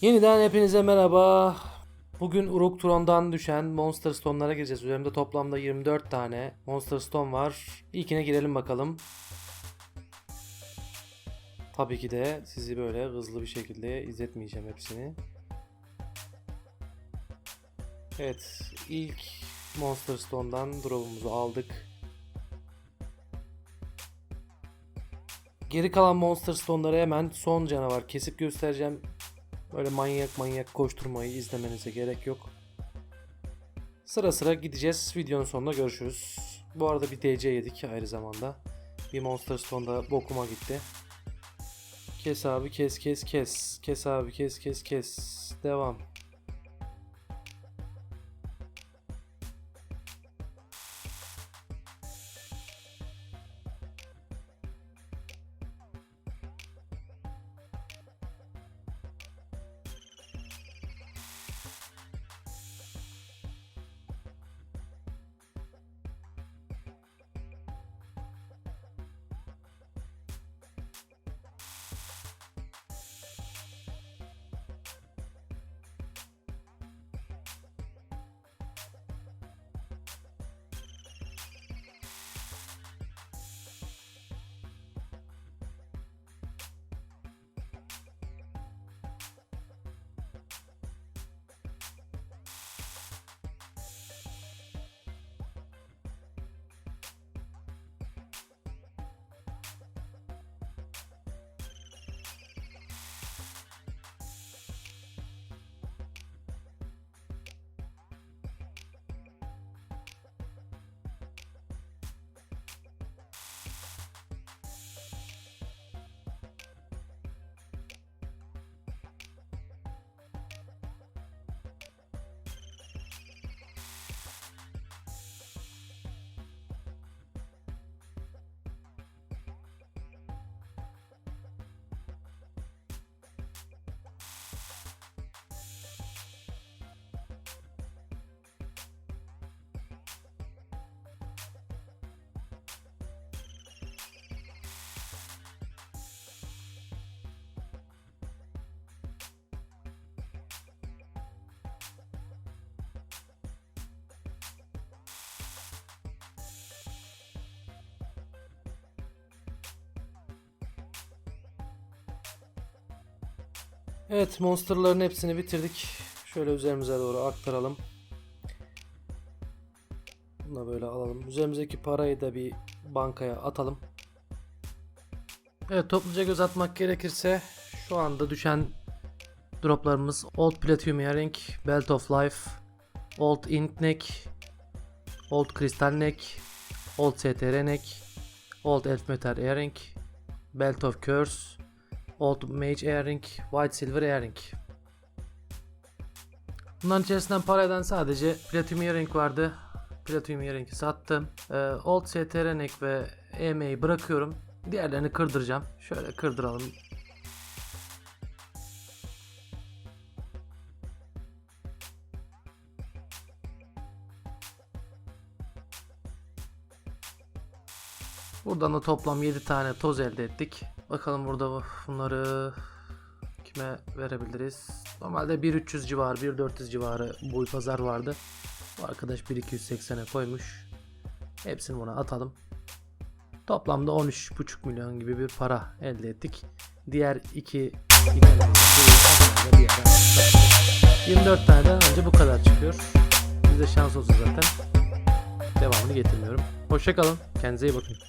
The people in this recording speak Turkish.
Yeniden hepinize merhaba. Bugün Uruk Tron'dan düşen Monster Stone'lara gireceğiz. Üzerimde toplamda 24 tane Monster Stone var. İlkine girelim bakalım. Tabii ki de sizi böyle hızlı bir şekilde izletmeyeceğim hepsini. Evet, ilk Monster Stone'dan drop'umuzu aldık. Geri kalan Monster Stone'ları hemen son canavar kesip göstereceğim. Böyle manyak manyak koşturmayı izlemenize gerek yok. Sıra sıra gideceğiz. Videonun sonunda görüşürüz. Bu arada bir DC yedik ayrı zamanda. Bir Monster Stone'da bokuma gitti. Kes abi kes kes kes. Kes abi kes kes kes. Devam. Evet monsterların hepsini bitirdik. Şöyle üzerimize doğru aktaralım. Bunu böyle alalım. Üzerimizdeki parayı da bir bankaya atalım. Evet topluca göz atmak gerekirse şu anda düşen droplarımız Old Platinum Earring, Belt of Life, Old Int Neck, Old Crystal Neck, Old STR Neck, Old Elf Metal Earring, Belt of Curse, Old Mage Earring, White Silver Earring. Bunların içerisinden para eden sadece Platinum Earring vardı. Platinum Earring'i sattım. Ee, Old STR Neck ve EM'yi bırakıyorum. Diğerlerini kırdıracağım. Şöyle kırdıralım. Buradan da toplam 7 tane toz elde ettik. Bakalım burada bunları kime verebiliriz? Normalde 1.300 civarı, 1.400 civarı boy pazar vardı. Bu arkadaş 1.280'e koymuş. Hepsini buna atalım. Toplamda 13.5 milyon gibi bir para elde ettik. Diğer iki itemimizde 24 taneden önce bu kadar çıkıyor. Bizde şans olsun zaten. Devamını getirmiyorum. Hoşçakalın. Kendinize iyi bakın.